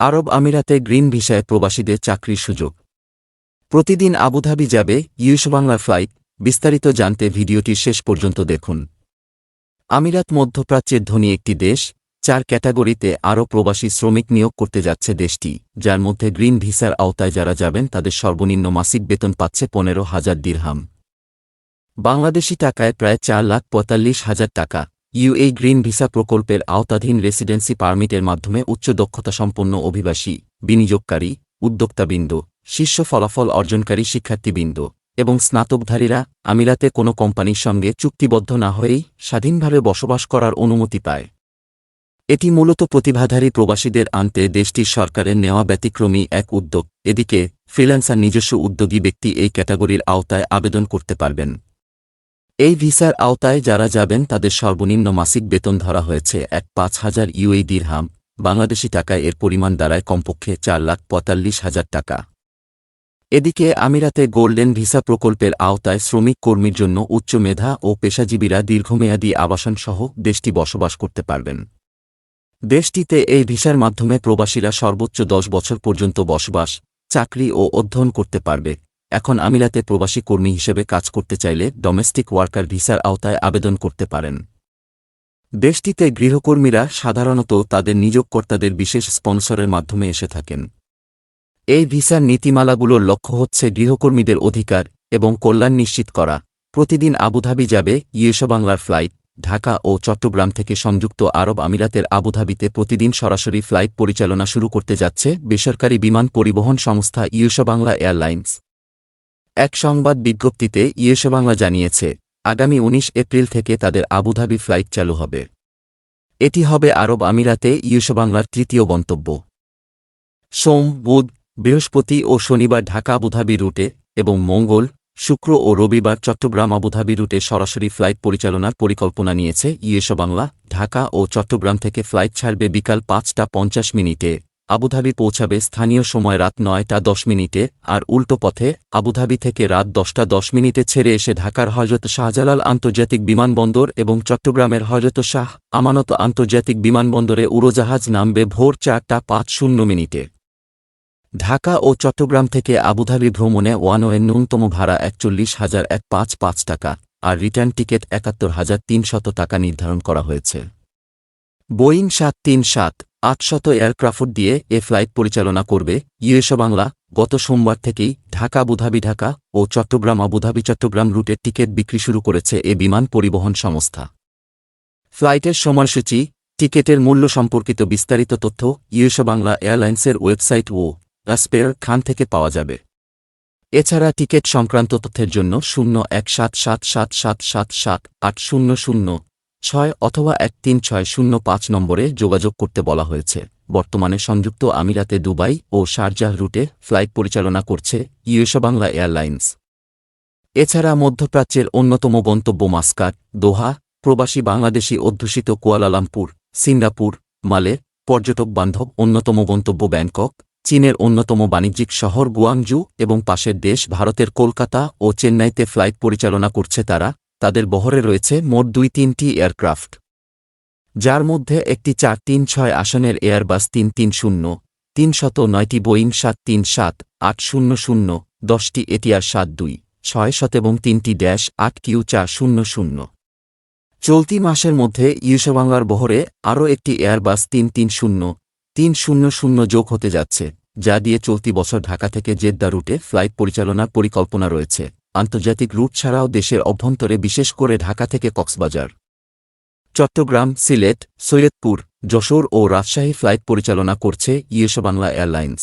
আরব আমিরাতে গ্রিন ভিসায় প্রবাসীদের চাকরির সুযোগ। প্রতিদিন আবুধাবি যাবে ইউস বাংলা ফ্লাইট, বিস্তারিত জানতে ভিডিওটি শেষ পর্যন্ত দেখুন। আমিরাত মধ্যপ্রাচ্যের ধনী একটি দেশ, চার ক্যাটাগরিতে আরও প্রবাসী শ্রমিক নিয়োগ করতে যাচ্ছে দেশটি, যার মধ্যে গ্রিন ভিসার আওতায় যারা যাবেন তাদের সর্বনিম্ন মাসিক বেতন পাচ্ছে পনেরো হাজার দিরহাম। বাংলাদেশি টাকায় প্রায় চার লাখ পঁয়তাল্লিশ হাজার টাকা। ইউএই গ্রিন ভিসা প্রকল্পের আওতাধীন রেসিডেন্সি পারমিটের মাধ্যমে উচ্চ দক্ষতা সম্পন্ন অভিবাসী, বিনিয়োগকারী, উদ্যোক্তাবৃন্দ, শীর্ষ ফলাফল অর্জনকারী শিক্ষার্থীবৃন্দ এবং স্নাতকধারীরা আমিরাতে কোনো কোম্পানির সঙ্গে চুক্তিবদ্ধ না হয়েই স্বাধীনভাবে বসবাস করার অনুমতি পায়। এটি মূলত প্রতিভাধারী প্রবাসীদের আনতে দেশটির সরকারের নেওয়া ব্যতিক্রমী এক উদ্যোগ। এদিকে, ফ্রিল্যান্সার নিজস্ব উদ্যোগী ব্যক্তি এই ক্যাটাগরির আওতায় আবেদন করতে পারবেন। এই ভিসার আওতায় যারা যাবেন তাদের সর্বনিম্ন মাসিক বেতন ধরা হয়েছে এক পাঁচ হাজার ইউএই দিরহাম, বাংলাদেশি টাকায় এর পরিমাণ দাঁড়ায় কমপক্ষে চার লাখ পঁয়তাল্লিশ হাজার টাকা। এদিকে আমিরাতে গোল্ডেন ভিসা প্রকল্পের আওতায় শ্রমিক কর্মীর জন্য উচ্চ মেধা ও পেশাজীবীরা দীর্ঘমেয়াদী আবাসনসহ দেশটি বসবাস করতে পারবেন। দেশটিতে এই ভিসার মাধ্যমে প্রবাসীরা সর্বোচ্চ দশ বছর পর্যন্ত বসবাস, চাকরি ও অধ্যয়ন করতে পারবে। এখন আমিরাতে প্রবাসী কর্মী হিসেবে কাজ করতে চাইলে ডোমেস্টিক ওয়ার্কার ভিসার আওতায় আবেদন করতে পারেন। দেশটিতে গৃহকর্মীরা সাধারণত তাদের নিয়োগকর্তাদের বিশেষ স্পন্সরের মাধ্যমে এসে থাকেন। এই ভিসার নীতিমালাগুলোর লক্ষ্য হচ্ছে গৃহকর্মীদের অধিকার এবং কল্যাণ নিশ্চিত করা। প্রতিদিন আবুধাবি যাবে ইয়েশো বাংলার ফ্লাইট, ঢাকা ও চট্টগ্রাম থেকে সংযুক্ত আরব আমিরাতের আবুধাবিতে প্রতিদিন সরাসরি ফ্লাইট পরিচালনা শুরু করতে যাচ্ছে বেসরকারি বিমান পরিবহন সংস্থা ইয়েশো বাংলা এয়ারলাইন্স। এক সংবাদ বিজ্ঞপ্তিতে ইয়েশো বাংলা জানিয়েছে, আগামী ১৯ এপ্রিল থেকে তাদের আবুধাবি ফ্লাইট চালু হবে। এটি হবে আরব আমিরাতে ইয়েশো বাংলার তৃতীয় গন্তব্য। সোম, বুধ, বৃহস্পতি ও শনিবার ঢাকা আবুধাবি রুটে এবং মঙ্গল, শুক্র ও রবিবার চট্টগ্রাম আবুধাবি রুটে সরাসরি ফ্লাইট পরিচালনার পরিকল্পনা নিয়েছে ইয়েশো বাংলা, ঢাকা ও চট্টগ্রাম থেকে ফ্লাইট ছাড়বে বিকাল পাঁচটা পঞ্চাশ মিনিটে। আবুধাবি পৌঁছাবে স্থানীয় সময় রাত নয়টা দশ মিনিটে, আর উল্টো পথে আবুধাবি থেকে রাত দশটা দশ মিনিটে ছেড়ে এসে ঢাকার হজরত শাহজালাল আন্তর্জাতিক বিমানবন্দর এবং চট্টগ্রামের হজরত শাহ আমানত আন্তর্জাতিক বিমানবন্দরে উড়োজাহাজ নামবে ভোর চারটা পাঁচ শূন্য মিনিটে। ঢাকা ও চট্টগ্রাম থেকে আবুধাবি ভ্রমণে ওয়ানওয়ের ন্যূনতম ভাড়া একচল্লিশ হাজার এক পাঁচ পাঁচ টাকা, আর রিটার্ন টিকিট একাত্তর হাজার তিনশত টাকা নির্ধারণ করা হয়েছে। বোয়িং সাত তিন সাত আটশত এয়ারক্রাফট দিয়ে এ ফ্লাইট পরিচালনা করবে ইউএসও বাংলা। গত সোমবার থেকেই ঢাকা আবুধাবি ঢাকা ও চট্টগ্রাম, আবুধাবি, চট্টগ্রাম রুটের টিকিট বিক্রি শুরু করেছে এ বিমান পরিবহন সংস্থা। ফ্লাইটের সময়সূচি, টিকেটের মূল্য সম্পর্কিত বিস্তারিত তথ্য ইউএসও বাংলা এয়ারলাইন্সের ওয়েবসাইট ও রাসপেয়ার খান থেকে পাওয়া যাবে। এছাড়া টিকিট সংক্রান্ত তথ্যের জন্য শূন্য এক সাত সাত সাত সাত সাত সাত আট শূন্য শূন্য ছয় অথবা এক তিন ছয় শূন্য পাঁচ নম্বরে যোগাযোগ করতে বলা হয়েছে। বর্তমানে সংযুক্ত আমিরাতে দুবাই ও শারজাহ রুটে ফ্লাইট পরিচালনা করছে ইউএসও বাংলা এয়ারলাইন্স। এছাড়া মধ্যপ্রাচ্যের অন্যতম গন্তব্য মাস্কাট, দোহা, প্রবাসী বাংলাদেশি অধ্যুষিত কুয়ালালামপুর, সিঙ্গাপুর, মালে, পর্যটক বান্ধব অন্যতম গন্তব্য ব্যাংকক, চীনের অন্যতম বাণিজ্যিক শহর গুয়াংজু এবং পাশের দেশ ভারতের কলকাতা ও চেন্নাইতে ফ্লাইট পরিচালনা করছে তারা। তাদের বহরে রয়েছে মোট দুই তিনটি এয়ারক্রাফট, যার মধ্যে একটি চার তিন ছয় আসনের এয়ারবাস তিন তিন শূন্য তিনশত নয়টি বোয়িং সাত তিন সাত, আট শূন্য শূন্য, দশটি এটিআর সাত দুই, ছয় শত এবং তিনটি ড্যাশ আট কিউ চার শূন্য শূন্য। চলতি মাসের মধ্যে ইউসবাংলার বহরে আরও একটি এয়ারবাস তিন তিন শূন্য তিন শূন্য শূন্য যোগ হতে যাচ্ছে, যা দিয়ে চলতি বছর ঢাকা থেকে জেদ্দা রুটে ফ্লাইট পরিচালনার পরিকল্পনা রয়েছে। আন্তর্জাতিক রুট ছাড়াও দেশের অভ্যন্তরে, বিশেষ করে ঢাকা থেকে কক্সবাজার, চট্টগ্রাম, সিলেট, সৈয়দপুর, যশোর ও রাজশাহী ফ্লাইট পরিচালনা করছে ইয়েশো বাংলা এয়ারলাইন্স।